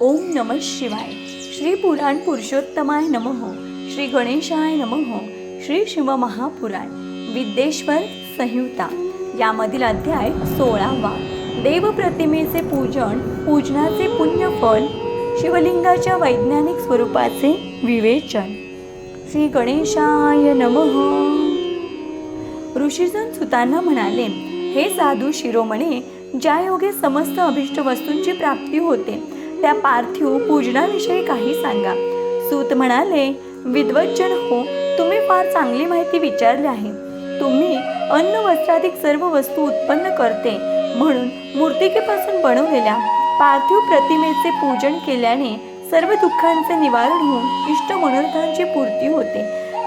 ओम नम शिवाय. श्री पुराण पुरुषोत्तमाय नमः. श्री गणेशाय नमः. श्री शिवमहापुराण विद्येश्वर संहिता. यामधील अध्याय सोळावा. देवप्रतिमेचे पूजन पूजनाचे पुण्यफल शिवलिंगाच्या वैज्ञानिक स्वरूपाचे विवेचन. श्री गणेशाय नमः. ऋषीजन सुतांना म्हणाले हे साधू शिरोमणे ज्या योगे समस्त अभिष्ट वस्तूंची प्राप्ती होते त्या पार्थिव पूजनाविषयी काही सांगा. सूत म्हणाले विद्वज्जन हो तुम्ही फार चांगली माहिती विचारली आहे. तुम्ही अन्न वस्त्राधिक सर्व वस्तू उत्पन्न करते म्हणून मूर्तिकेपासून बनवलेल्या पार्थिव प्रतिमेचे पूजन केल्याने सर्व दुःखांचे निवारण होऊन इष्ट मनोरथांची पूर्ती होते.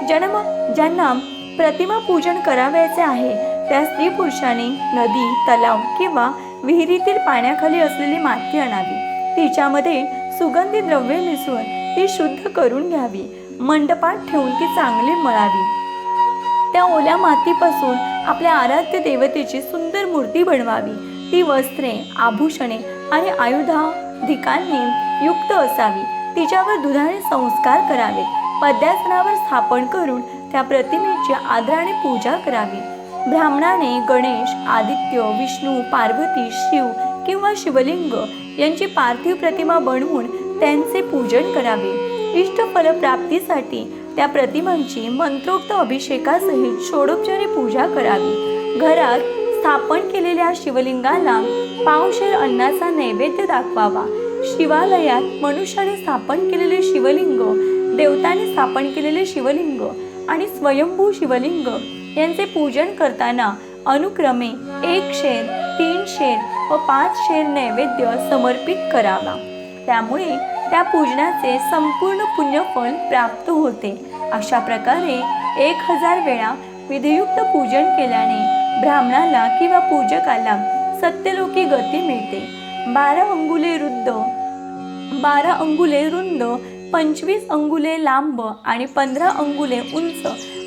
जन्म ज्यांना प्रतिमा पूजन करावयाचे आहे त्या स्त्री पुरुषांनी नदी तलाव किंवा विहिरीतील पाण्याखाली असलेली माती आणावी. तिच्यामध्ये सुगंधी द्रव्ये मिसळून ती शुद्ध करून घ्यावी मंडपात ठेवून ती चांगली मळावी. त्या ओल्या मातीपासून आपल्या आराध्य देवतेची सुंदर मूर्ती बनवावी. ती वस्त्रे आभूषणे आणि आयुधाधिकांनी युक्त असावी. तिच्यावर दुधाने संस्कार करावेत पद्यासनावर स्थापन करून त्या प्रतिमेची आदराने पूजा करावी. ब्राह्मणाने गणेश आदित्य विष्णू पार्वती शिव किंवा शिवलिंग यांची पार्थिव प्रतिमा बनवून त्यांचे पूजन करावे. इष्टफल प्राप्तीसाठी त्या प्रतिमांची मंत्रोक्त अभिषेकासहित षोडोपचारी पूजा करावी. घरात स्थापन केलेल्या शिवलिंगाला पावशेर अन्नाचा नैवेद्य दाखवावा. शिवालयात मनुष्याने स्थापन केलेले शिवलिंग देवताने स्थापन केलेले शिवलिंग आणि स्वयंभू शिवलिंग यांचे पूजन करताना अनुक्रमे एक शेर तीन शेर व पाच शेर नैवेद्य समर्पित करावा. त्यामुळे त्या पूजनाचे संपूर्ण पुण्यफल प्राप्त होते. अशा प्रकारे एक हजार वेळा विधियुक्त पूजन केल्याने ब्राह्मणाला किंवा पूजकाला सत्यलोकी गती मिळते. बारा अंगुले रुद्ध बारा अंगुले रुंद पंचवीस अंगुले लांब आणि पंधरा अंगुले उंच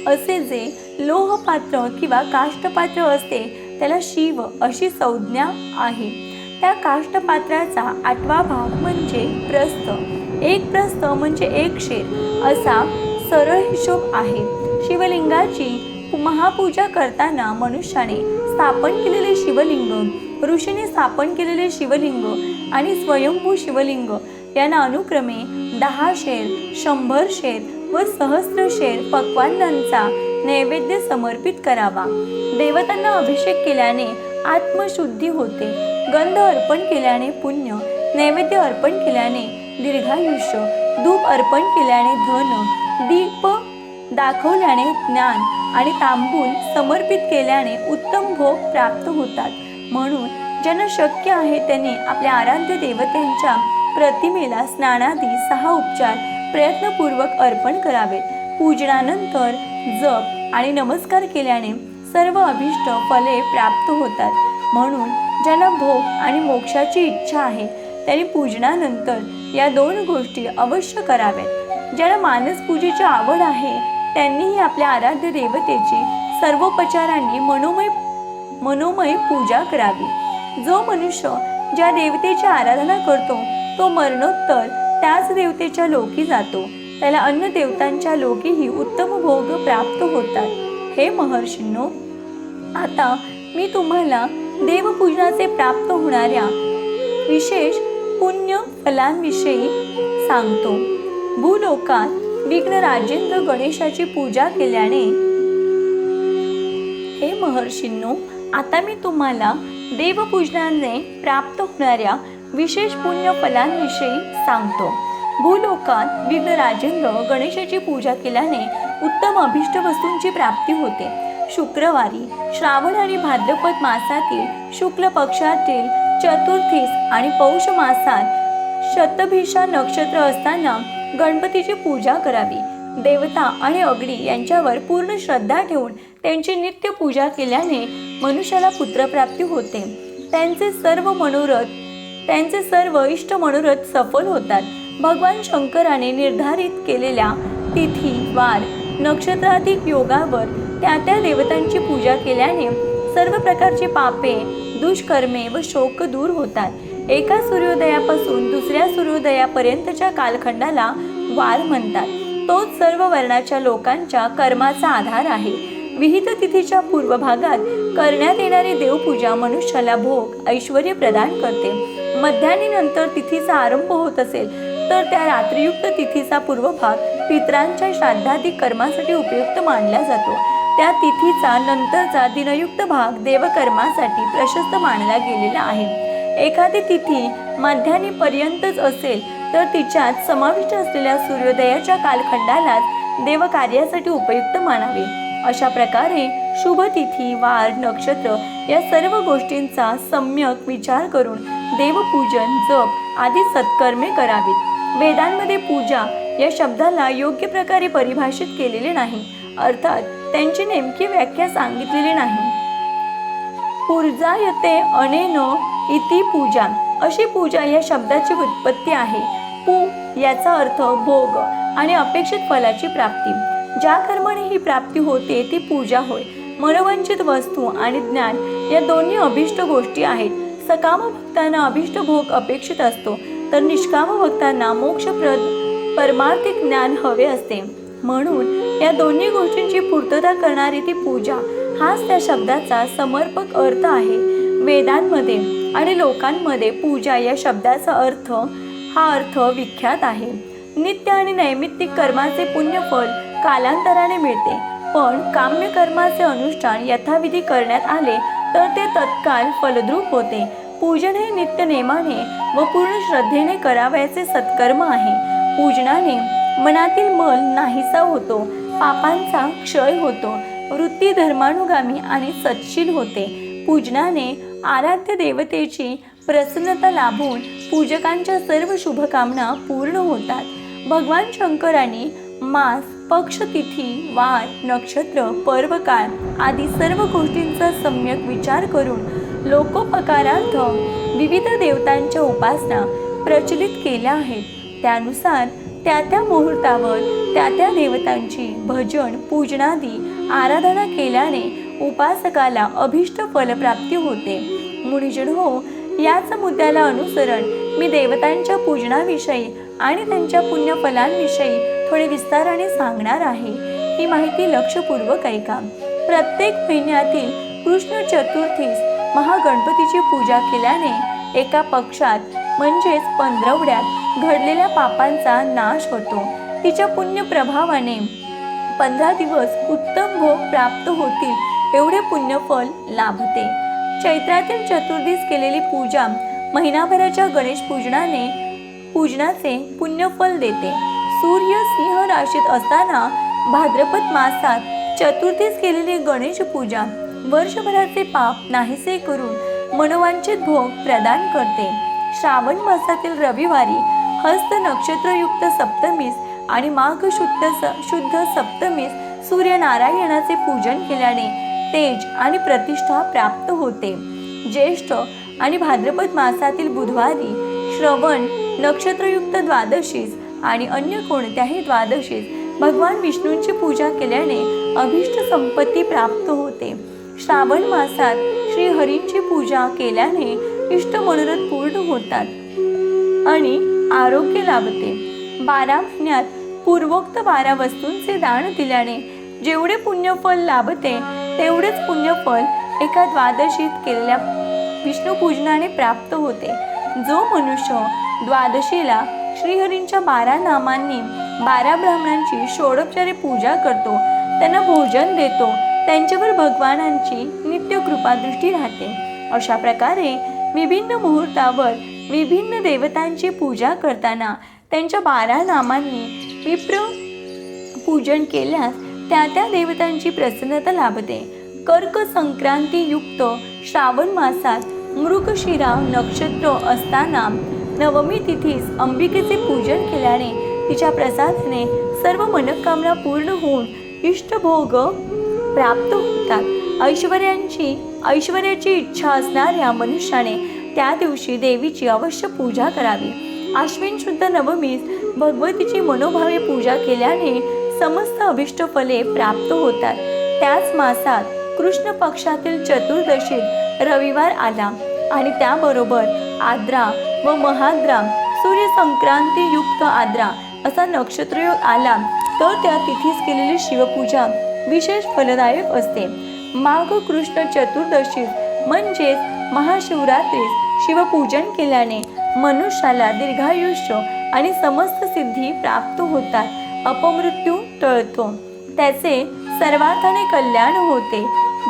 असे जे लोहपात्र किंवा काष्टपात्र असते त्याला शिव अशी संज्ञा आहे. त्या काष्टपात्राचा आठवा भाग म्हणजे प्रस्थ. एक प्रस्थ म्हणजे एक शेर असा सरळ हिशोब आहे. शिवलिंगाची महापूजा करताना मनुष्याने स्थापन केलेले शिवलिंग ऋषीने स्थापन केलेले शिवलिंग आणि स्वयंभू शिवलिंग यांना अनुक्रमे दहा शेर शंभर शेर व सहस्र शेर पक्वान्नांचा नैवेद्य समर्पित करावा. देवतांना अभिषेक केल्याने आत्मशुद्धी होते. गंध अर्पण केल्याने पुण्य नैवेद्य अर्पण केल्याने दीर्घायुष्य धूप अर्पण केल्याने धन दीप दाखवल्याने ज्ञान आणि तांबूल समर्पित केल्याने उत्तम भोग प्राप्त होतात. म्हणून ज्यांना शक्य आहे त्यांनी आपल्या आराध्य देवतेंच्या प्रतिमेला स्नानादी सहा उपचार प्रयत्नपूर्वक अर्पण करावेत. पूजनानंतर जप आणि नमस्कार केल्याने सर्व अभिष्ट फले प्राप्त होतात. म्हणून ज्यांना भोग आणि मोक्षाची इच्छा आहे त्यांनी पूजनानंतर या दोन गोष्टी अवश्य कराव्यात. ज्यांना मानस पूजेची आवड आहे त्यांनीही आपल्या आराध्य देवतेची सर्वोपचारांनी मनोमय मनोमय पूजा करावी. जो मनुष्य ज्या देवतेची आराधना करतो तो मरणोत्तर त्याच देवतेच्या लोकी जातो. त्याला अन्य देवतांच्या लोकीही उत्तम भोग प्राप्त होतात. हे महर्षींनो आता मी तुम्हाला देवपूजनाचे प्राप्त होणाऱ्या विशेष पुण्य फलांविषयी सांगतो. भूलोकात विघ्न राजेंद्र गणेशाची पूजा केल्याने हे महर्षींनो आता मी तुम्हाला देवपूजनाने प्राप्त होणाऱ्या विशेष पुण्य फलांविषयी सांगतो. भूलोकात विघ्न राजेंद्र गणेशाची पूजा केल्याने उत्तम अभिष्ट वस्तूंची प्राप्ती होते. शुक्रवारी श्रावण आणि भाद्रपद मासातील शुक्ल पक्षातील चतुर्थीस आणि पौष मासात शतभिषा नक्षत्र असताना गणपतीची पूजा करावी. देवता आणि अग्नी यांच्यावर पूर्ण श्रद्धा ठेवून त्यांची नित्य पूजा केल्याने मनुष्याला पुत्रप्राप्ती होते. त्यांचे सर्व मनोरथ त्यांचे सर्व इष्ट मनोरथ सफल होतात. भगवान शंकराने निर्धारित केलेल्या तिथी वार नक्षत्राधिक योगावर त्या त्या देवतांची पूजा केल्याने सर्व प्रकारची पापे दुष्कर्मे व शोक दूर होतात. एका सूर्योदयापासून दुसऱ्या सूर्योदयापर्यंतच्या कालखंडाला वार म्हणतात. तोच सर्व वर्णाच्या लोकांच्या कर्माचा आधार आहे. विहित तिथीच्या पूर्व भागात करण्यात येणारी देवपूजा मनुष्याला भोग ऐश्वर प्रदान करते. मध्यान्हीनंतर तिथीचा आरंभ होत असेल तर त्या रात्रियुक्त तिथीचा पूर्व भाग पितरांच्या श्राद्धाधिक कर्मासाठी उपयुक्त मानला जातो. त्या तिथीचा नंतरचा दिनयुक्त भाग देवकर्मासाठी प्रशस्त मानला गेलेला आहे. एखादी तिथी मध्यान्हीपर्यंतच असेल तर तिच्यात समाविष्ट असलेल्या सूर्योदयाच्या कालखंडालाच देवकार्यासाठी उपयुक्त मानावे. अशा प्रकारे शुभ तिथी वार नक्षत्र या सर्व गोष्टींचा सम्यक विचार करून देवपूजन जप आदी सत्कर्मे करावीत. वेदांमध्ये पूजा या शब्दाला योग्य प्रकारे परिभाषित केलेले नाही. अर्थात त्यांची नेमकी व्याख्या सांगितलेली नाही. पूर्जायते अनेन इति पूजा. अशी पूजा या शब्दाची उत्पत्ती आहे. पू याचा अर्थ भोग आणि अपेक्षित फलाची प्राप्ती. ज्या कर्माने ही प्राप्ती होते ती पूजा होय. मनोवंचित वस्तू आणि ज्ञान या दोन्ही अभिष्ट गोष्टी आहेत. सकाम भक्तांना अभिष्ट भोग अपेक्षित असतो तर निष्काम भक्तांना मोक्षप्रद परमार्थिक ज्ञान हवे असते. म्हणून या दोन्ही गोष्टींची पूर्तता करणारी ती पूजा हाच त्या शब्दाचा समर्पक अर्थ आहे. वेदांमध्ये आणि लोकांमध्ये पूजा या शब्दाचा अर्थ हा अर्थ विख्यात आहे. नित्य आणि नैमित्तिक कर्माचे पुण्यफल कालांतराने मिळते पण काम्य कर्माचे अनुष्ठान यथाविधी करण्यात आले तर ते तत्काल फलद्रूप होते. पूजन हे नित्य नेमाने व पूर्ण श्रद्धेने करावयाचे सत्कर्म आहे. पूजनाने मनातील मल नाहीसा होतो पापांचा क्षय होतो वृत्ती धर्मानुगामी आणि सत्शील होते. पूजनाने आराध्य देवतेची प्रसन्नता लाभून पूजकांच्या सर्व शुभकामना पूर्ण होतात. भगवान शंकरांनी मास पक्षतिथी वार नक्षत्र पर्वकाळ आदी सर्व गोष्टींचा सम्यक विचार करून लोकोपकारार्थ विविध देवतांच्या उपासना प्रचलित केल्या आहेत. त्यानुसार त्या त्या मुहूर्तावर त्या त्या देवतांची भजन पूजनादी आराधना केल्याने उपासकाला अभिष्ट फलप्राप्ती होते. मुनिजन हो याच मुद्द्याला अनुसरण मी देवतांच्या पूजनाविषयी आणि त्यांच्या पुण्यफलांविषयी थोडे विस्ताराने सांगणार आहे ही माहिती लक्षपूर्वक ऐका. प्रत्येक महिन्यातील कृष्ण चतुर्थीस महागणपतीची पूजा केल्याने एका पक्षात म्हणजेच पंधरवड्यात घडलेल्या पापांचा नाश होतो. तिच्या पुण्य प्रभावाने पंधरा दिवस उत्तम भोग प्राप्त होतील एवढे पुण्यफल लाभते. चैत्रातील चतुर्दीस केलेली पूजा महिनाभराच्या गणेश पूजनाने पूजनाचे पुण्यफल देते. सूर्य सिंह राशीत असताना भाद्रपद मासात चतुर्थीस केलेली गणेश पूजा. वर्षभराचे पाप नाहीसे करून मनोवांचित भोग प्रदान करते. श्रावण मासातील रविवारी हस्त नक्षत्रयुक्त सप्तमीस आणि माघ शुद्ध स शुद्ध सप्तमीस सूर्यनारायणाचे पूजन केल्याने तेज आणि प्रतिष्ठा प्राप्त होते. ज्येष्ठ आणि भाद्रपद मासातील बुधवारी श्रवण नक्षत्रयुक्त द्वादशीस आणि अन्य कोणत्याही द्वादशीस भगवान विष्णूंची पूजा केल्याने अभिष्ट संपत्ती प्राप्त होते. श्रावण मासात श्री हरींची पूजा केल्याने इष्ट मनोरथ पूर्ण होतात आणि आरोग्य लाभते. बारा महिन्यात पूर्वोक्त बारा वस्तूंचे दान दिल्याने जेवढे पुण्यफल लाभते तेवढेच पुण्यफल एका द्वादशीत केलेल्या विष्णू पूजनाने प्राप्त होते. जो मनुष्य द्वादशीला श्रीहरींच्या बारा नामांनी बारा ब्राह्मणांची षोडोपचारे पूजा करतो. त्यांना भोजन देतो. त्यांच्यावर भगवानांची नित्य कृपादृष्टी राहते. अशा प्रकारे विभिन्न मुहूर्तावर विभिन्न देवतांची पूजा करताना त्यांच्या बारा नामांनी विप्र पूजन केल्यास त्या त्या देवतांची प्रसन्नता लाभते. कर्क संक्रांती युक्त श्रावण मासात मृगशिरा नक्षत्र असताना नवमी तिथीस अंबिकेचे पूजन केल्याने तिच्या प्रसादाने सर्व मनोकामना पूर्ण होऊन इष्टभोग प्राप्त होतात. ऐश्वर्यांची ऐश्वर्याची इच्छा असणाऱ्या मनुष्याने त्या दिवशी देवीची अवश्य पूजा करावी. आश्विन शुद्ध नवमीस भगवतीची मनोभावे पूजा केल्याने समस्त अभिष्ट फले प्राप्त होतात. त्याच मासात कृष्ण पक्षातील चतुर्दशीत रविवार आला आणि त्याबरोबर आद्रा व महाद्रा सूर्य संक्रांती युक्त आद्रा असा नक्षत्रयोग आला तर त्या तिथीस केलेली शिवपूजा विशेष फलदायक असते. माघ कृष्ण चतुर्दशी म्हणजेच महाशिवरात्रीस शिवपूजन केल्याने मनुष्याला दीर्घायुष्य आणि समस्त सिद्धी प्राप्त होतात. अपमृत्यू टळतो. त्याचे सर्वार्थाने कल्याण होते.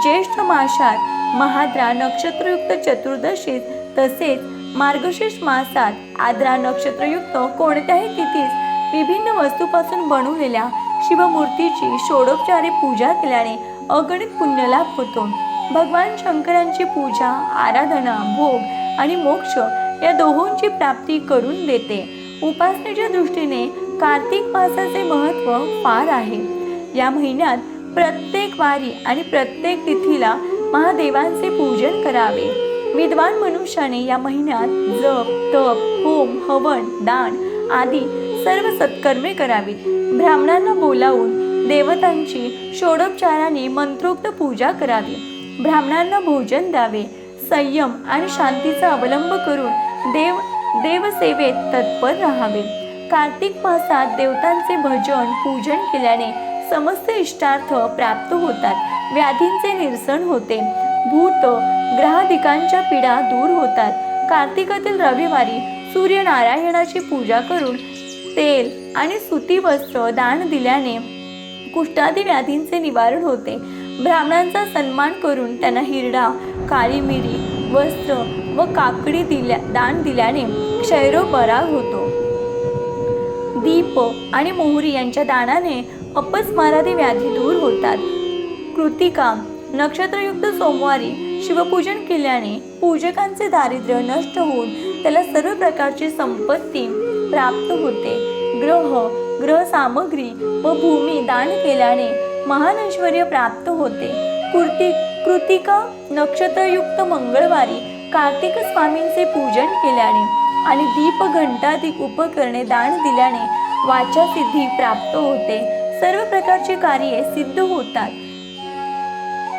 ज्येष्ठ माशात महाद्रा नक्षत्रयुक्त चतुर्दशीत तसेच मार्गशीर्ष मासात आद्रा नक्षत्रयुक्त कोणत्याही तिथीस विभिन्न वस्तूपासून बनवलेल्या शिवमूर्तीची षोडोपचारे पूजा केल्याने अगणित पुण्यलाभ होतो. भगवान शंकरांची पूजा आराधना भोग आणि मोक्ष या दोहोंची प्राप्ती करून देते. उपासनेच्या दृष्टीने कार्तिक मासाचे महत्त्व फार आहे. या महिन्यात प्रत्येक वारी आणि प्रत्येक तिथीला महादेवांचे पूजन करावे. विद्वान मनुष्याने या महिन्यात जप तप होम हवन दान आदी सर्व सत्कर्मे करावीत. ब्राह्मणांना बोलावून देवतांची षोडोपचाराने मंत्रोक्त पूजा करावी. ब्राह्मणांना भोजन द्यावे संयम आणि शांतीचा अवलंब करून देव देवसेवेत तत्पर राहावे. कार्तिक मासात देवतांचे भजन पूजन केल्याने समस्त इष्टार्थ प्राप्त होतात. व्याधींचे निरसन होते. भूत ग्रहाधिकांच्या पिढा दूर होतात. कार्तिकातील रविवारी सूर्यनारायणाची पूजा करून तेल आणि सुती वस्त्र दान दिल्याने कुष्ठादी व्याधींचे निवारण होते. ब्राह्मणांचा सन्मान करून त्यांना हिरडा काळी मिरी वस्त्र व काकडी दिल्या दान दिल्याने क्षयरोग बरा होतो. दीप आणि मोहरी यांच्या दानाने अपस्मारादी व्याधी दूर होतात. कृतिका नक्षत्रयुक्त सोमवारी शिवपूजन केल्याने पूजकांचे दारिद्र्य नष्ट होऊन त्याला सर्व प्रकारची संपत्ती प्राप्त होते. ग्रह ग्रह सामग्री व भूमी दान केल्याने महान ऐश्वर्य प्राप्त होते. कृती कृतिका नक्षत्रयुक्त मंगळवारी कार्तिक स्वामींचे पूजन केल्याने आणि दीप घंटाधिक उपकरणे दान दिल्याने वाचा सिद्धी प्राप्त होते. सर्व प्रकारची कार्ये सिद्ध होतात.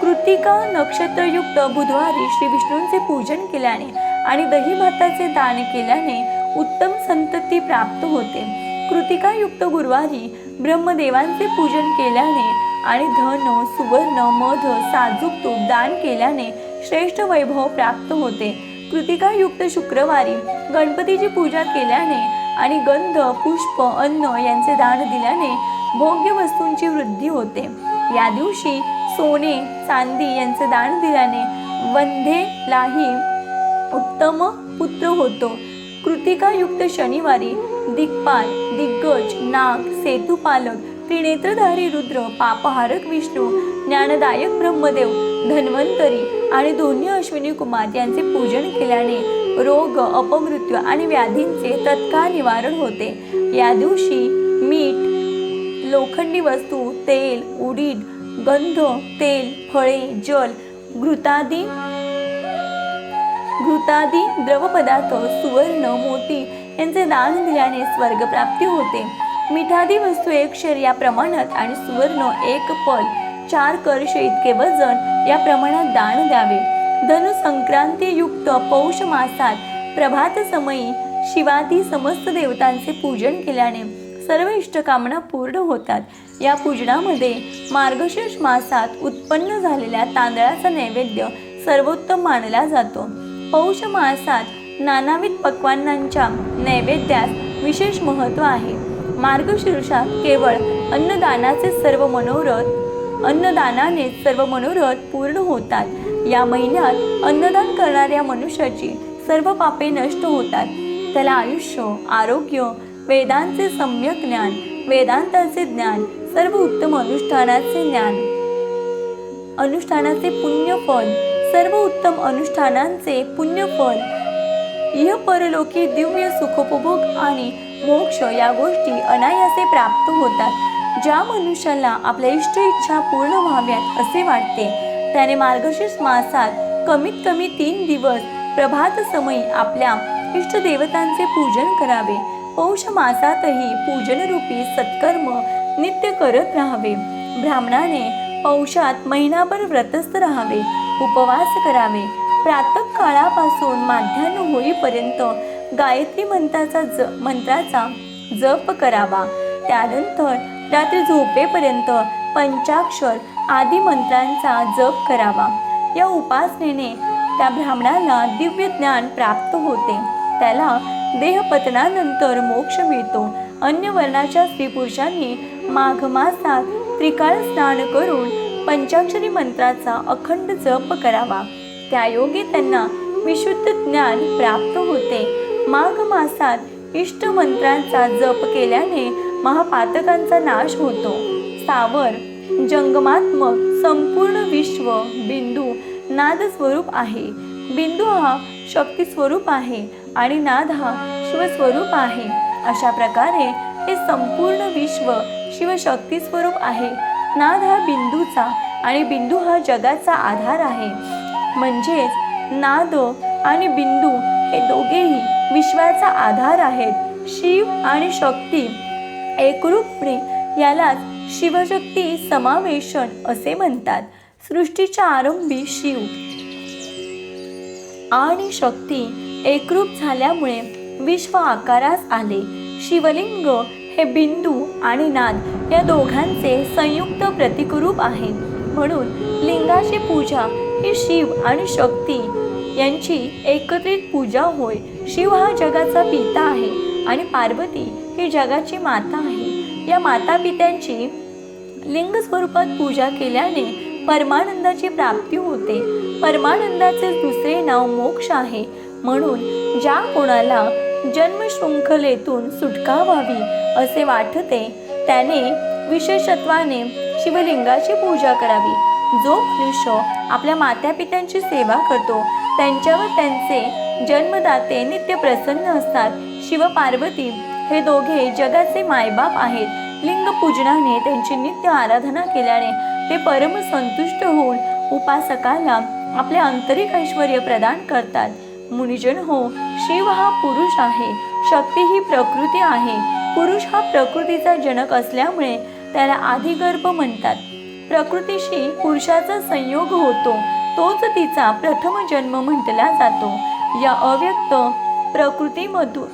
कृतिका नक्षत्रयुक्त बुधवारी श्री विष्णूंचे पूजन केल्याने आणि दही भाताचे दान केल्याने उत्तम संतती प्राप्त होते. कृतिकायुक्त गुरुवारी ब्रह्मदेवांचे पूजन केल्याने आणि धन सुवर्ण मध साजूक तूप दान केल्याने श्रेष्ठ वैभव प्राप्त होते. कृतिकायुक्त शुक्रवारी गणपतीची पूजा केल्याने आणि गंध पुष्प अन्न यांचे दान दिल्याने भोग्य वस्तूंची वृद्धी होते. या दिवशी सोने चांदी यांचे दान दिल्याने वंधेलाही उत्तम पुत्र होतो. कृतिकायुक्त शनिवारी दिग्पाल दिग्गज नाग सेतुपालक त्रिनेत्रधारी रुद्र पापहारक विष्णू ज्ञानदायक ब्रह्मदेव धन्वंतरी आणि दोन्ही अश्विनी कुमार यांचे पूजन केल्याने रोग अपमृत्यू आणि व्याधींचे तत्काळ निवारण होते. या दिवशी मीठ लोखंडी वस्तू तेल उडीद गंध तेल फळे जल घृतादी घृतादी द्रवपदार्थ सुवर्ण मोती यांचे दान दिल्याने स्वर्गप्राप्ती होते. मिठादी वस्तू एक शेर या प्रमाणात आणि सुवर्ण एक पल चार कर्ष इतके वजन या प्रमाणात दान द्यावे. धनु संक्रांती युक्त पौष मासात प्रभात समयी शिवादी समस्त देवतांचे पूजन केल्याने सर्व इष्टकामना पूर्ण होतात. या पूजनामध्ये मार्गशीर्ष मासात उत्पन्न झालेल्या तांदळाचा नैवेद्य सर्वोत्तम मानला जातो. पौष मासात नानाविध पक्वान्नांच्या नैवेद्यास विशेष महत्त्व आहे. मार्गशीर्षात केवळ अन्नदानाचे सर्व मनोरथ अन्नदानाने सर्व मनोरथ पूर्ण होतात. या महिन्यात अन्नदान करणाऱ्या मनुष्याची सर्व पापे नष्ट होतात. त्याला आयुष्य आरोग्य वेदांचे सम्यक ज्ञान वेदांताचे ज्ञान सर्व उत्तम अनुष्ठानाचे ज्ञान. अनुष्ठानाचे पुण्यफल सर्व उत्तम अनुष्ठानांचे पुण्यफल. इह परलोकी दिव्य सुखोपभोग आणि मोक्ष या गोष्टी अनायासे प्राप्त होतात. ज्या मनुष्याला आपल्या इष्ट इच्छा पूर्ण व्हाव्यात असे वाटते त्याने मार्गशीर्ष मासात कमीत कमी तीन दिवस प्रभात समयी आपल्या इष्ट देवतांचे पूजन करावे. पौष मासातही पूजनरूपी सत्कर्म नित्य करत राहावे. ब्राह्मणाने पौषात महिनाभर व्रतस्थ राहावे उपवास करावे. प्रातः काळापासून माध्यान्ह होईपर्यंत गायत्री मंत्राचा ज मंत्राचा जप करावा. त्यानंतर रात्री झोपेपर्यंत पंचाक्षर आदी मंत्रांचा जप करावा. या उपासनेने त्या ब्राह्मणाला दिव्य ज्ञान प्राप्त होते. त्याला देहपतनानंतर मोक्ष मिळतो. अन्य वर्णाच्या स्त्री पुरुषांनी माघ मासात त्रिकाळ स्नान करून पंचाक्षरी मंत्राचा अखंड जप करावा. त्यायोगे त्यांना विशुद्ध ज्ञान प्राप्त होते. माघ मासात इष्ट मंत्रांचा जप केल्याने महापातकांचा नाश होतो. सावर जंगमात्मक संपूर्ण विश्व बिंदू नाद स्वरूप आहे. बिंदू हा शक्ती स्वरूप आहे आणि नाद हा शिवस्वरूप आहे. अशा प्रकारे हे संपूर्ण विश्व शिवशक्ती स्वरूप आहे. नाद हा बिंदूचा आणि बिंदू हा जगाचा आधार आहे. म्हणजेच नाद आणि बिंदू हे दोघेही विश्वाचा आधार आहेत. शिव आणि शक्ती एकरूपणे यालाच शिवशक्ती समावेशन असे म्हणतात. सृष्टीच्या आरंभी शिव आणि शक्ती एकरूप झाल्यामुळे विश्व आकारास आले. शिवलिंग हे बिंदू आणि नाद या दोघांचे संयुक्त प्रतिकरूप आहे. म्हणून लिंगाची पूजा ही शिव आणि शक्ती यांची एकत्रित पूजा होय. शिव हा जगाचा पिता आहे आणि पार्वती ही जगाची माता आहे. या माता पित्यांची लिंग स्वरूपात पूजा केल्याने परमानंदाची प्राप्ती होते. परमानंदाचे दुसरे नाव मोक्ष आहे. म्हणून ज्या कोणाला जन्मशृंखलेतून सुटका व्हावी असे वाटते. त्याने विशेषत्वाने शिवलिंगाची पूजा करावी. जो मनुष्य आपल्या मातापित्यांची सेवा करतो त्यांच्यावर त्यांचे जन्मदाते नित्य प्रसन्न असतात. शिव पार्वती हे दोघे जगाचे मायबाप आहेत. लिंग पूजनाने त्यांची नित्य आराधना केल्याने ते परम संतुष्ट होऊन उपासकाला आपले आंतरिक ऐश्वर प्रदान करतात. मुनिजन हो शिव हा पुरुष आहे शक्ती ही प्रकृती आहे. पुरुष हा प्रकृतीचा जनक असल्यामुळे त्याला आदिगर्भ म्हणतात. प्रकृतीशी पुरुषाचा संयोग होतो तोच तिचा प्रथम जन्म म्हटला जातो. या अव्यक्त प्रकृतीमधून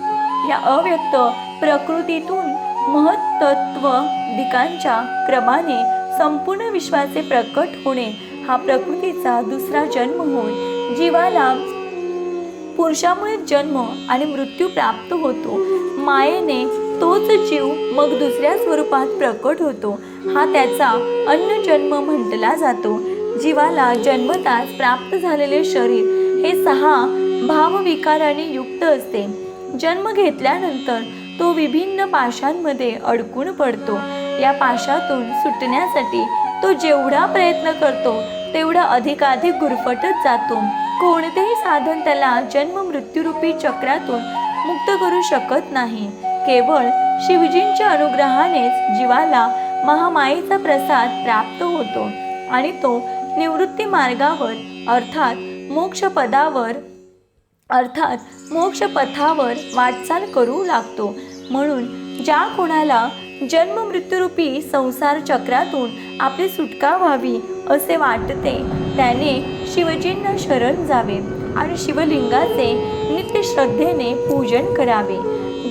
या अव्यक्त प्रकृतीतून महत्त्व दिकांच्या क्रमाने संपूर्ण विश्वाचे प्रकट होणे हा प्रकृतीचा दुसरा जन्म होय. जीवाला पुरुषामुळे जन्म आणि मृत्यू प्राप्त होतो. मायेने तोच जीव मग दुसऱ्या स्वरूपात प्रकट होतो. हा त्याचा अन्य जन्म म्हटला जातो. जीवाला जन्मताच प्राप्त झालेले शरीर हे सहा भावविकाराने युक्त असते. जन्म घेतल्यानंतर तो विभिन्न पाशांमध्ये अडकून पडतो. या पाशातून सुटण्यासाठी तो जेवढा प्रयत्न करतो तेवढा अधिकाधिक गुरफटत जातो. कोणतेही साधन त्याला जन्म मृत्यूरूपी चक्रातून मुक्त करू शकत नाही. केवळ शिवजींच्या अनुग्रहानेच जीवाला महामायेचा प्रसाद प्राप्त होतो आणि तो निवृत्ती मार्गावर अर्थात मोक्षपदावर अर्थात मोक्षपथावर वाटचाल करू लागतो. म्हणून ज्या कोणाला जन्म मृत्यूरूपी संसार चक्रातून आपली सुटका व्हावी असे वाटते त्याने शिवजींना शरण जावे आणि शिवलिंगाचे नित्य श्रद्धेने पूजन करावे.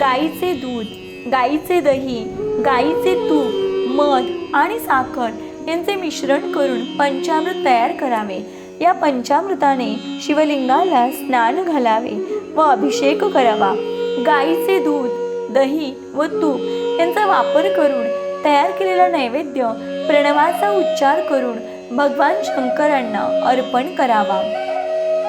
गाईचे दूध गाईचे दही गाईचे तूप मध आणि साखर यांचे मिश्रण करून पंचामृत तयार करावे. या पंचामृताने शिवलिंगाला स्नान घालावे व अभिषेक करावा. गाईचे दूध दही व तूप यांचा वापर करून तयार केलेला नैवेद्य प्रणवाचा उच्चार करून भगवान शंकरांना अर्पण करावा.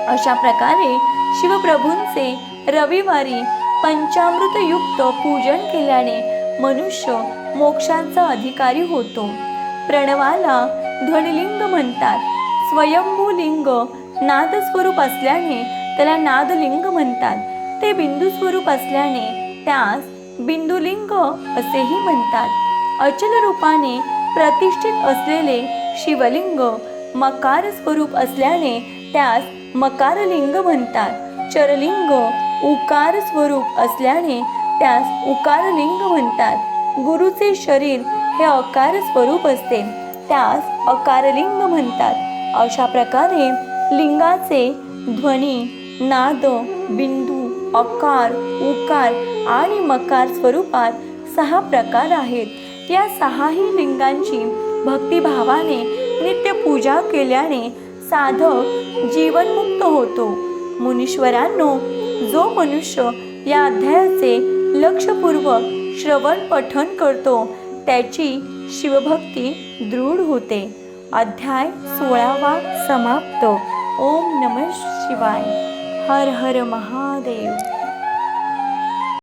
अशा प्रकारे शिवप्रभूंचे रविवारी पंचामृतयुक्त पूजन केल्याने मनुष्य मोक्षांचा अधिकारी होतो. प्रणवाला ध्वनिलिंग म्हणतात. स्वयंभूलिंग नादस्वरूप नाद स्वरूप असल्याने त्याला नादलिंग म्हणतात. ते बिंदू स्वरूप असल्याने त्यास बिंदुलिंग असेही म्हणतात. अचल रूपाने प्रतिष्ठित असलेले शिवलिंग मकार स्वरूप असल्याने त्यास मकारलिंग म्हणतात. चरलिंग उकार स्वरूप असल्याने त्यास उकारलिंग म्हणतात. गुरुचे शरीर हे अकार स्वरूप असते. त्यास अकारलिंग म्हणतात. अशा प्रकारे लिंगाचे ध्वनी नाद बिंदू अकार उकार आणि मकार स्वरूपात सहा प्रकार आहेत. या सहाही लिंगांची भक्तिभावाने नित्य पूजा केल्याने साधक जीवनमुक्त होतो. मुनीश्वरांनो जो मनुष्य या अध्यायाचे लक्षपूर्वक श्रवण पठन करतो त्याची शिवभक्ती दृढ होते. अध्याय सोळावा समाप्त. ओम नम शिवाय. हर हर महादेव.